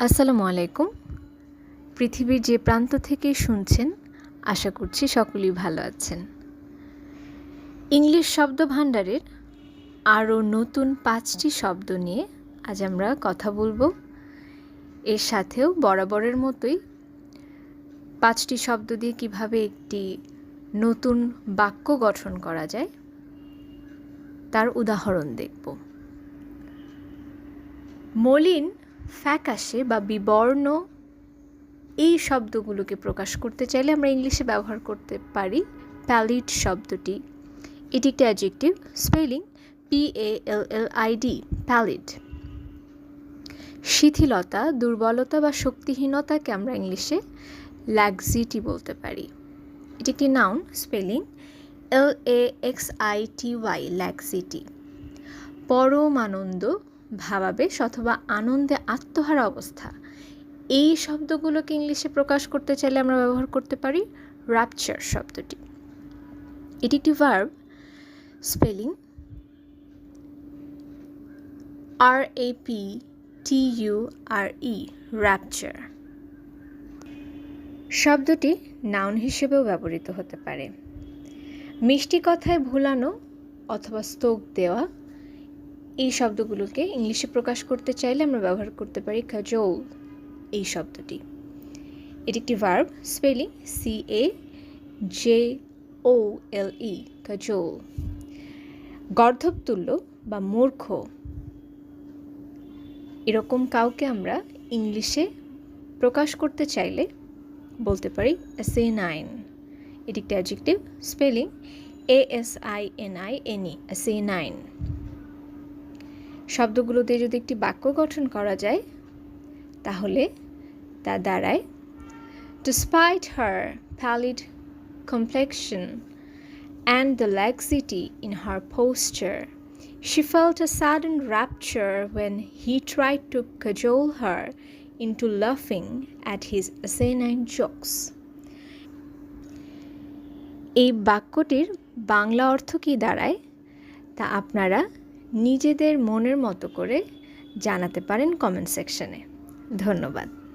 আসসালামু আলাইকুম। পৃথিবীর যে প্রান্ত থেকে শুনছেন, আশা করছি সকলেই ভালো আছেন। ইংলিশ শব্দ ভাণ্ডারের আরও নতুন পাঁচটি শব্দ নিয়ে আজ আমরা কথা বলব। এর সাথেও বরাবরের মতোই পাঁচটি শব্দ দিয়ে কীভাবে একটি নতুন বাক্য গঠন করা যায়, তার উদাহরণ দেখব। মলিন ফ্যাকাশে বা বিবর্ণ এই শব্দগুলোকে প্রকাশ করতে চাইলে আমরা ইংলিশে ব্যবহার করতে পারি প্যালিড শব্দটি। এটি একটি adjective, spelling P A L L I D pallid. শিথিলতা, দুর্বলতা বা শক্তিহীনতাকে আমরা ইংলিশে ল্যাক্সিটি বলতে পারি। এটি একটি noun, spelling L A X I T Y laxity পরম আনন্দ ভাবাবেশ অথবা আনন্দে আত্মহারা অবস্থা। এই শব্দগুলোকে ইংলিশে প্রকাশ করতে চাইলে আমরা ব্যবহার করতে পারি র্যাপচার শব্দটি। এটি একটি verb spelling R A P T U R E rapture শব্দটি নাউন হিসেবেও ব্যবহৃত হতে পারে। মিষ্টি কথায় ভুলানো অথবা স্তোক দেওয়া এই শব্দগুলোকে ইংলিশে প্রকাশ করতে চাইলে আমরা ব্যবহার করতে পারি কাজল, এই শব্দটি। এটি একটি verb spelling C A J O L E cajole. গর্ধবতুল্য বা মূর্খ, এরকম কাউকে আমরা ইংলিশে প্রকাশ করতে চাইলে বলতে পারি সে নাইন এটি একটি adjective spelling A S I N I N E asinine শব্দগুলো দিয়ে যদি একটি বাক্য গঠন করা যায়, তাহলে তা দাঁড়ায় to spite her pallid complexion and the laxity in her posture she felt a sudden rapture when he tried to cajole her into লাফিং অ্যাট হিজ সেনাইন জোকস এই বাক্যটির বাংলা অর্থ কী দাঁড়ায়? তা আপনারা নিজেদের মনের মতো করে জানাতে পারেন কমেন্ট সেকশনে। ধন্যবাদ।